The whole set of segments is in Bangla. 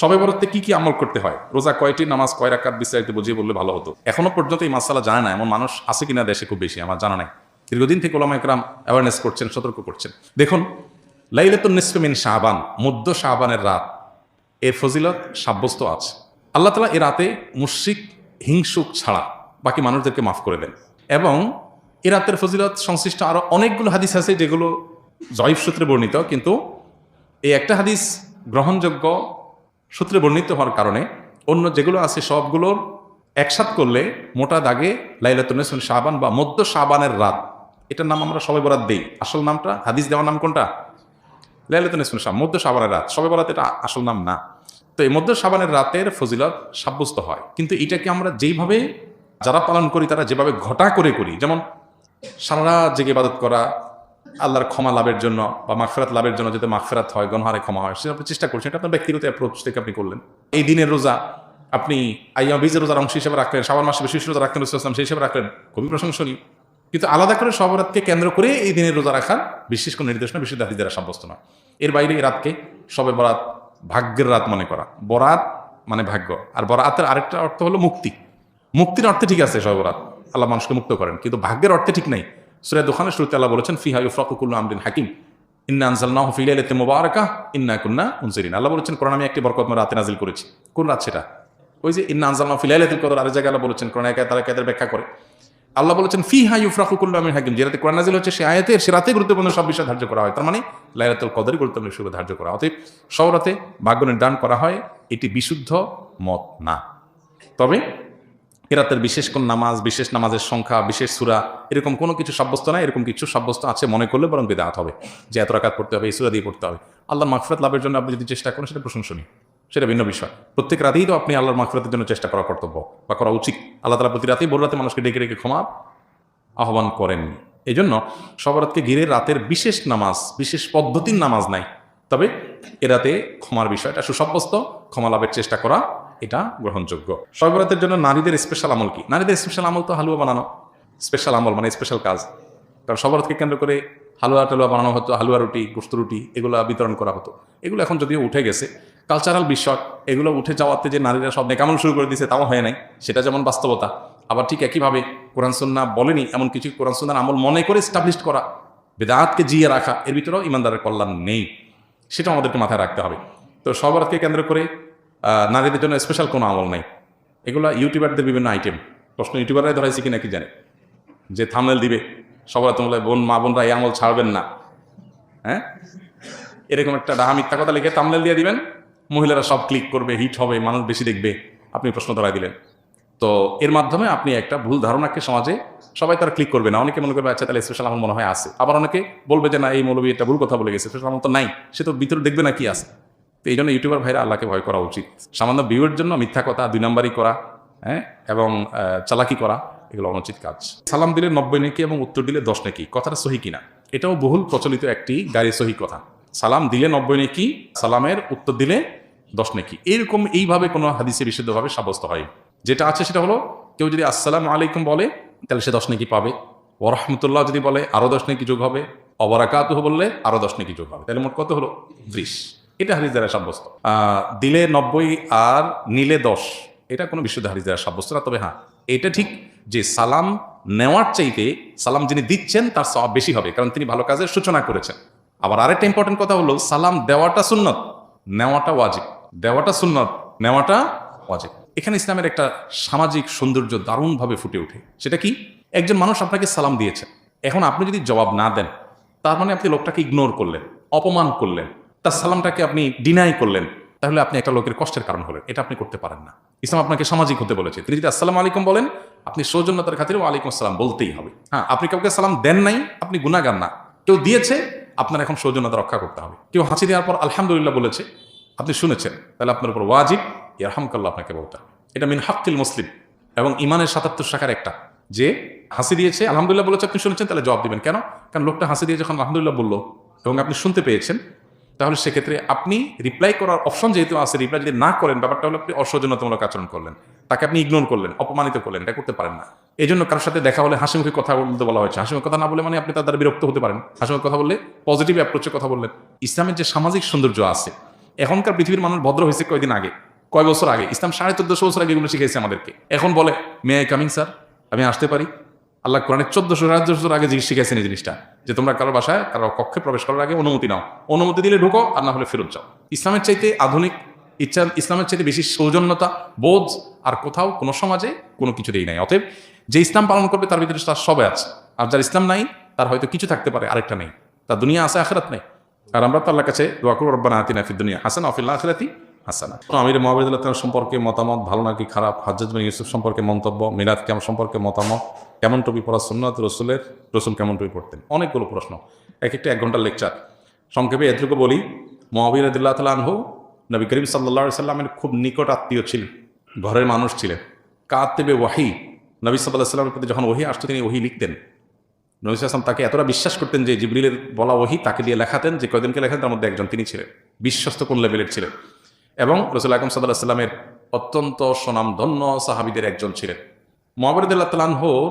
সবে বরাতে কি কি আমল করতে হয়? রোজা কয়টি, নামাজ কয় রাকাত, বিস্তারিত বুঝিয়ে বললে ভালো হতো। এখনও পর্যন্ত এই মাসালা জানে না, এমন মানুষ আছে কিনা দেশে খুব বেশি, আমার জানা নাই। দীর্ঘদিন থেকে ওলামা একরাম অ্যাওয়ারনেস করছেন, সতর্ক করছেন। দেখুন, লাইলাতুন নিসফিমিন শাহবান মধ্য শাহবানের রাত, এর ফজিলত সাব্যস্ত আছে। আল্লাহ তালা এ রাতে মুশিক হিংসুক ছাড়া বাকি মানুষদেরকে মাফ করে দেন। এবং এ রাতের ফজিলত সংশ্লিষ্ট আরও অনেকগুলো হাদিস আছে যেগুলো জয়ীফ সূত্রে বর্ণিত, কিন্তু এই একটা হাদিস গ্রহণযোগ্য সূত্রে বর্ণিত হওয়ার কারণে অন্য যেগুলো আছে সবগুলোর একসাথ করলে মোটা দাগে লাইলাতুন্নেসুন শাহবান বা মধ্য শাহবানের রাত। এটার নাম আমরা সবাই বরাত দিই। আসল নামটা, হাদিস দেওয়ার নাম কোনটা? লাইলাতুন্নেসুন শাহ মধ্য শাহবানের রাত। সবাই বরাত এটা আসল নাম না। তো এই মধ্য শাহবানের রাতের ফজিলত সাব্যস্ত হয়। কিন্তু এটাকে আমরা যেইভাবে যারা পালন করি, তারা যেভাবে ঘটা করে করি, যেমন সারা জেগে ইবাদত করা আল্লাহর ক্ষমা লাভের জন্য বা মাগফেরাত লাভের জন্য যাতে মাগফেরাত হয়, গণহারে ক্ষমা হয়, সেটা চেষ্টা করছেন। এটা আপনার ব্যক্তিগত অ্যাপ্রোচ থেকে আপনি করলেন। এই দিনের রোজা আপনি আইয়া বীজের রোজার অংশ হিসেবে রাখলেন শ্রাবণ মাসে বিশেষ রোজা রাখলেন রসুলাম সেই হিসেবে রাখলেন। খুবই প্রশংসনীয়। কিন্তু আলাদা করে সবরাতকে কেন্দ্র করে এই দিনের রোজা রাখার বিশেষ কোনো নির্দেশনা, বিশেষ দাবি দ্বারা সাব্যস্ত নয়। এর বাইরে এই রাতকে সবে বরাত, ভাগ্যের রাত মনে করা। বরাত মানে ভাগ্য। আর বরাতের আরেকটা অর্থ হলো মুক্তি। মুক্তির অর্থে ঠিক আছে সবরাত আল্লাহ মানুষকে মুক্ত করেন। কিন্তু ভাগ্যের অর্থে ঠিক নাই। সুরায় দোকানের শুরুতে আল্লাহ বলেছেন, ফিহা ইফরাকুল্লু আমরিন হাকিম। ইন্না আনসালনাহু ফি লাইলাতিন মুবারাকা ইন্না কুন্না মুনজিরিন আল্লাহ বলেছেন, কোরআন আমি একটি বরকতময় রাতে নাজিল করেছি। কোন রাত সেটা? ওই যে ইন্না আনসালনাহু ফি লাইলাতিল কদর, আরেক জায়গায় আল্লাহ বলেছেন, কোরআন একা তারা কাদের ব্যাখ্যা করে। আল্লাহ বলেছেন ফি হা ইউফরাকুল্লু আমিন হাকিম। যে রাতে কোরআন নাজিল হচ্ছে, সে আয়াতের সে রাতে গুরুত্বপূর্ণ সব বিষয় ধার্য করা হয়। তার মানে লাইলাতুল কদরই গুরুত্বপূর্ণ হিসেবে ধার্য করা অতএব, সব রাতে ভাগ্য নির্ধারণ করা হয়, এটি বিশুদ্ধ মত না। তবে কেরাতের বিশেষ কোন নামাজ, বিশেষ নামাজের সংখ্যা, বিশেষ সুরা এরকম কোনো কিছু সাব্যস্ত না এরকম কিছু সাব্যস্ত আছে মনে করলে বরং বেদাত হবে। যে এত রাকাত পড়তে হবে, এই সুরা দিয়ে পড়তে হবে। আল্লাহর মাগফিরাত লাভের জন্য আপনি যদি চেষ্টা করেন, সেটা প্রশংসনীয়। সেটা ভিন্ন বিষয়। প্রত্যেক রাতেই তো আপনি আল্লাহর মাগফিরাতের জন্য চেষ্টা করা কর্তব্য বা করা উচিত। আল্লাহ তালা প্রতি রাতেই বড় রাতে মানুষকে ডেকে ডেকে ক্ষমা আহ্বান করেননি এই জন্য সবরাতকে ঘিরে রাতের বিশেষ নামাজ, বিশেষ পদ্ধতির নামাজ নাই। তবে এ রাতে ক্ষমার বিষয়টা সুসাব্যস্ত, ক্ষমা লাভের চেষ্টা করা, এটা গ্রহণযোগ্য। সবরাতের জন্য নারীদের স্পেশাল আমল কি? নারীদের স্পেশাল আমল তো হালুয়া বানানো। স্পেশাল আমল মানে স্পেশাল কাজ। কারণ সবরাতকে কেন্দ্র করে হালুয়া টালুয়া বানানো হতো, হালুয়া রুটি, গোস্ত রুটি, এগুলো বিতরণ করা হতো। এগুলো এখন যদিও উঠে গেছে কালচারাল বিষয় এগুলো উঠে যাওয়াতে যে নারীরা সব নেকামল শুরু করে দিয়েছে তাও হয় নাই, সেটা যেমন বাস্তবতা। আবার ঠিক একইভাবে কোরআন সন্না বলেনি, এমন কিছু কোরআন সন্ন্যার আমল মনে করে স্টাবলিশ করা বেদাতকে জিয়ে রাখা, এর ভিতরেও ইমানদারের কল্যাণ নেই। সেটা আমাদেরকে মাথায় রাখতে হবে। তো সবরাতকে কেন্দ্র করে নারীদের জন্য স্পেশাল কোনো আমল নেই। এগুলো ইউটিউবারদের বিভিন্ন আইটেম প্রশ্ন ইউটিউবাররাই ধরাইছে কি নাকি জানে? যে থামনেল দিবে। সবার তোমরা বোন, মা বোনরা এই আমল ছাড়বেন না। হ্যাঁ? এরকম একটা ডাহা মিথ্যা কথা লিখে থামনেল দিয়ে দিবেন। মহিলারা সব ক্লিক করবে হিট হবে, মানুষ বেশি দেখবে। আপনি প্রশ্ন ধরাই দিলেন। তো এর মাধ্যমে আপনি একটা ভুল ধারণাকে সমাজে সবাই তারা ক্লিক করবে না। অনেকে মনে করবে আচ্ছা তাহলে স্পেশাল আমার মনে হয় আছে। আবার অনেকে বলবে যে, না, এই মৌলবী একটা ভুল কথা বলে গেছে। স্পেশাল আমল তো নাই। সে তো ভিতরে দেখবে না কি আছে। তো এই জন্য ইউটিউবার ভাইরা আল্লাহকে ভয় করা উচিত। সামান্য ভিউয়ের জন্য মিথ্যা কথা দুই নাম্বারই করা হ্যাঁ? এবং চালাকি করা। এগুলো অনুচিত কাজ। সালাম দিলে নব্বই নাকি এবং উত্তর দিলে দশ নাকি, কথাটা সহি কিনা? এটাও বহুল প্রচলিত একটি গাড়ি সহি কথা। সালাম দিলে নব্বই নেকি, সালামের উত্তর দিলে দশ নেকি। এরকম এইভাবে কোনো হাদিসে বিশুদ্ধভাবে সাব্যস্ত হয়। যেটা আছে সেটা হলো, কেউ যদি আসসালাম আলাইকুম বলে, তাহলে সে দশ নাকি পাবে। ও রহমতুল্লাহ যদি বলে আরও দশ নেকি যোগ হবে। অবরাকাত বললে আরও দশ নেকি যোগ হবে। তাহলে মোট কত হলো? ত্রিশ। এটা হাদিস দ্বারা সাব্যস্ত। দিলে নব্বই আর নিলে দশ। এটা কোনো বিশুদ্ধ হাদিস দ্বারা সাব্যস্ত না, তবে হ্যাঁ এটা ঠিক যে সালাম নেওয়ার চাইতে সালাম যিনি দিচ্ছেন, তার সব বেশি হবে, কারণ তিনি ভালো কাজের সূচনা করেছেন। আবার আরেকটা ইম্পর্টেন্ট কথা হলো, সালাম দেওয়াটা সুন্নত, নেওয়াটা ওয়াজিব। দেওয়াটা সুন্নত, নেওয়াটা ওয়াজিব। এখানে ইসলামের একটা সামাজিক সৌন্দর্য দারুণভাবে ফুটে ওঠে। সেটা কি? একজন মানুষ আপনাকে সালাম দিয়েছে। এখন আপনি যদি জবাব না দেন, তার মানে আপনি লোকটাকে ইগনোর করলেন, অপমান করলেন, তার সালামটাকে আপনি ডিনাই করলেন, তাহলে আপনি একটা লোকের কষ্টের কারণ হলেন। এটা আপনি করতে পারেন না। ইসলাম আপনাকে সামাজিক হতে বলেছে। তিনি যদি আসসালাম আলাইকুম বলেন আপনি সৌজন্যতার খাতিরে আলাইকুম আসসালাম বলতেই হবে। হ্যাঁ। আপনি কাউকে সালাম দেন নাই আপনি গুণাগান না। কেউ দিয়েছে আপনার এখন সৌজন্যতা রক্ষা করতে হবে। কেউ হাসি দেওয়ার পর আলহামদুলিল্লাহ বলেছে আপনি শুনেছেন তাহলে আপনার উপর ওয়াজিব ইয়ারহামকাল্লাহ আপনাকে বলতে হবে। এটা মিন হাক্কিল মুসলিম এবং ইমানের সাতাত্তর শাখার একটা। যে হাসি দিয়েছে আলহামদুলিল্লাহ বলেছে আপনি শুনেছেন তাহলে জবাব দিবেন। কেন? কারণ লোকটা হাসি দিয়ে যখন আলহামদুলিল্লাহ বলল এবং আপনি শুনতে পেয়েছেন তাহলে সেক্ষেত্রে আপনি রিপ্লাই করার অপশন যেহেতু আছে রিপ্লাই যদি না করেন, ব্যাপারটা হলো আপনি অসৌজন্যতামূলক আচরণ করলেন। তাকে আপনি ইগনোর করলেন, অপমানিত করলেন, এটা করতে পারেন না। এই জন্য কারোর সাথে দেখা হলে হাসিমুখী কথা বলতে বলা হয়েছে। হাসিমুখী কথা না বলে মানে আপনি তার দ্বারা বিরক্ত হতে পারেন। হাসিমুখী কথা বললে পজিটিভ অ্যাপ্রোচে কথা বললেন। ইসলামের যে সামাজিক সৌন্দর্য আছে, এখনকার পৃথিবীর মানুষ ভদ্র হয়েছে কয়দিন আগে? কয় বছর আগে? ইসলাম সাড়ে চোদ্দশো বছর আগে এগুলো শিখেছে আমাদেরকে। এখন বলে মে আই কামিং স্যার আমি আসতে পারি। আল্লাহ কোরআনের চোদ্দশো বছর আগে জিনিস শিখেছেন এই জিনিসটা, যে তোমরা কারও বাসায়, কারও কক্ষে প্রবেশ করার আগে অনুমতি নাও। অনুমতি দিলে ঢুকো, আর না হলে ফেরত যাও। ইসলামের চাইতে আধুনিক, ইচ্ছা, ইসলামের চাইতে বেশি সৌজন্যতা, বোধ, আর কোথাও কোনো সমাজে কোনো কিছুতেই নাই। অতএব যে ইসলাম পালন করবে তার ভিতরে তার সবে আছে। আর যার ইসলাম নাই, তার হয়তো কিছু থাকতে পারে, আরেকটা নেই। তার দুনিয়া আছে, আখেরাত নেই। আর আমরা তো আল্লাহর কাছে দোয়া করব, রব্বানা আতিনা ফিদ দুনিয়া হাসান অফিল্লা আখেরাতি হাসানা। আমির মহাবিদুল্লাহ সম্পর্কে মতামত ভালো নাকি খারাপ? হাজ্জাজ ইউসুফ সম্পর্কে মন্তব্য মিরাদ কেমন সম্পর্কে মতামত, কেমন টুপি পড়া সুন্নত রসুলের, রসুল কেমন টুপি পড়তেন অনেকগুলো প্রশ্ন। এক একটা, এক ঘণ্টার লেকচার। সংক্ষেপে এতটুকু বলি মহাবীর আদিল্লাহ তালা আনহু নবী করিম সাল্লা সাল্লামের খুব নিকট আত্মীয় ছিলেন, ঘরের মানুষ ছিলেন। কাতেবে ওয়াহি, নবী সাল্লাহ সাল্লামের প্রতি যখন ওহি আসতো তিনি ওহি লিখতেন। নবী আসলাম তাকে এতটা বিশ্বাস করতেন যে জিবরিলের বলা ওহি তাকে দিয়ে লেখাতেন, যে কয়দিনকে লেখাতেন তার মধ্যে একজন তিনি ছিলেন। বিশ্বস্ত কোন লেভেলের ছিলেন। এবং রসুল আকরম সাল্লাহ সাল্লামের অত্যন্ত সুনামধন্য সাহাবিদের একজন ছিলেন। মোহাম্মদুল্লাহ তালানহর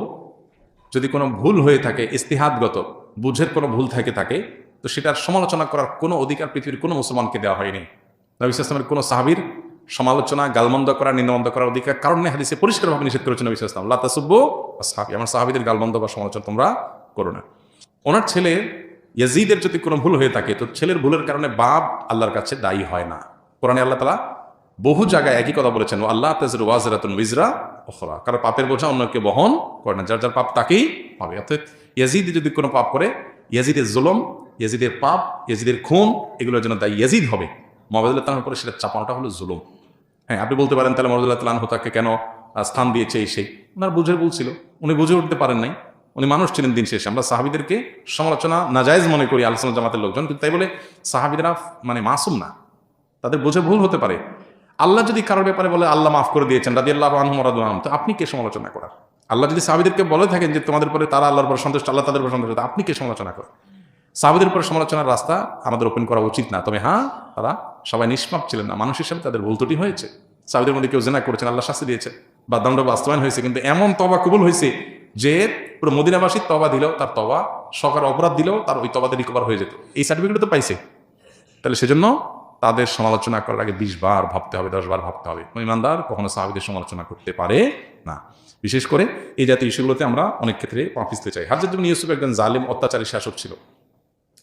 যদি কোনো ভুল হয়ে থাকে, ইস্তিহাদগত বুঝের কোনো ভুল থেকে থাকে, তো সেটার সমালোচনা করার কোনো অধিকার পৃথিবীর কোনো মুসলমানকে দেওয়া হয়নি। নবী ইসলামের কোনো সাহাবির সমালোচনা, গালমন্দ করা, নিন্দমন্দ করার অধিকার কারণে হাদিসে পরিষ্কারভাবে নিষেধ করেছেন নবী ইসলাম আল্লাহ তাসুব্বু সাহাবি আমার সাহাবিদের গালমন্দ বা সমালোচনা তোমরা করো না। ওনার ছেলে ইয়াজিদের যদি কোনো ভুল হয়ে থাকে, তো ছেলের ভুলের কারণে বাপ আল্লাহর কাছে দায়ী হয় না। কোরআনে আল্লাহ তালা বহু জায়গায় একই কথা বলেছেন আল্লাহ তাজর ওয়াজরাতুন উইজরা ওখরা কারও পাপের বোঝা অন্যকে বহন করে না, যার যার পাপ তাকেই হবে অর্থাৎ ইয়াজিদ যদি কোনো পাপ করে, ইয়াজিদের জুলম, ইয়াজিদের পাপ, ইয়াজিদের খুন, এগুলোর জন্য দায়ী ইয়াজিদ হবে। মহাবদুল্লাহ তালার উপরে সেটা চাপানোটা হলো জুলুম। হ্যাঁ আপনি বলতে পারেন, তাহলে মহাবদুল্লাহ তালান তাকে কেন স্থান দিয়েছে এই সেই? ওনার বুঝে বলছিল উনি বুঝে উঠতে পারেন নাই। উনি মানুষ ছিলেন দিন শেষে। আমরা সাহাবিদেরকে সমালোচনা নাজায়জ মনে করি আলোচনা জামাতের লোকজন। কিন্তু তাই বলে সাহাবিদেরা মানে মাসুম না। তাদের বুঝে ভুল হতে পারে। আল্লাহ যদি কারোর ব্যাপারে বলে, আল্লাহ মাফ করে দিয়েছেন রাদি আল্লাহ আহমরাদাম তো আপনি কে সমালোচনা করার? আল্লাহ যদি সাহাবিদেরকে বলে থাকেন যে, তোমাদের পরে তারা আল্লাহর পর সন্তুষ্ট, আল্লাহ তাদের পর সন্তুষ্ট আপনি কে সমালোচনা করেন? সাহাবিদের পরে সমালোচনার রাস্তা আমাদের ওপেন করা উচিত না। তবে হ্যাঁ তারা সবাই নিষ্পাপ ছিলেন না। মানুষ হিসেবে তাদের ভুল ত্রুটি হয়েছে। সাহাবিদের মধ্যে কেউ জেনা করেছেন, আল্লাহ শাস্তি দিয়েছে বা দণ্ড বাস্তবায়ন হয়েছে, কিন্তু এমন তবা কবুল হয়েছে যে, পুরো মদিনাবাসীর তবা দিলেও তার তবা সরকার অপরাধ দিলেও তার ওই তবাতে রিকভার হয়ে যেত। এই সার্টিফিকেট তো পাইছে। তাহলে সেজন্য তাদের সমালোচনা করার আগে বিশ বার ভাবতে হবে, দশ বার ভাবতে হবে। ইমানদার কখনো সাহাবিদের সমালোচনা করতে পারে না। বিশেষ করে এই জাতীয় ইস্যুগুলোতে আমরা অনেক ক্ষেত্রে পিছতে চাই হাজার যেমন ইউসুফ একজন জালিম, অত্যাচারী শাসক ছিল।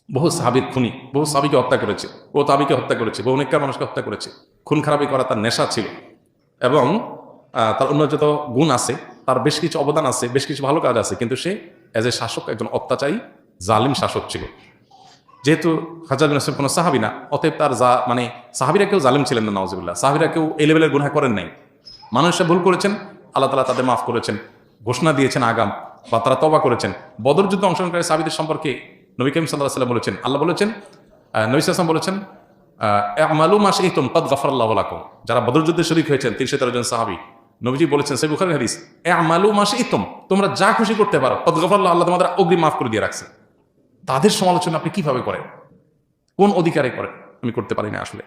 বহু সাহাবির খুনি, বহু সাবিকে হত্যা করেছে, বহু তাবিকে হত্যা করেছে, বহু অনেককার মানুষকে হত্যা করেছে। খুন খারাপি করা তার নেশা ছিল। এবং তার অন্য যত গুণ আছে, তার বেশ কিছু অবদান আছে, বেশ কিছু ভালো কাজ আছে, কিন্তু সে অ্যাজ এ শাসক, একজন অত্যাচারী, জালিম শাসক ছিল। যেহেতু হাজার আসলাম কোনো সাহাবি না, অতএব তার যা মানে সাহাবিরা কেউ জালিম ছিলেন না নওয়াজিবুল্লাহ সাহাবিরা কেউ এই লেভেলের গুণা করেন নাই। মানুষরা ভুল করেছেন, আল্লাহ তালা তাদের মাফ করেছেন, ঘোষণা দিয়েছেন আগাম, বা তারা তবা করেছেন। বদর যুদ্ধ অংশগ্রহণকারী সাহাবিদের সম্পর্কে নবী করিম সাল্লাহ সাল্লাম বলেছেন, আল্লাহ বলেছেন নবী সাল্লাম বলেছেন মালু মাস এই তোম গফর আল্লাহ লাকুম। যারা বদর যুদ্ধে শরিক হয়েছেন, তিনশো তেরো জন সাহাবি, নবীজি বলেছেন সে বুখারি হাদিস, এ মালু মাস ইতম তোমরা যা খুশি করতে পারো পদ গফর আল্লাহ তোমাদের অগ্রিম মাফ করে দিয়ে রাখছে। তাদের সমালোচনা আপনি কীভাবে করেন? কোন অধিকারে করেন? আমি করতে পারি না আসলে।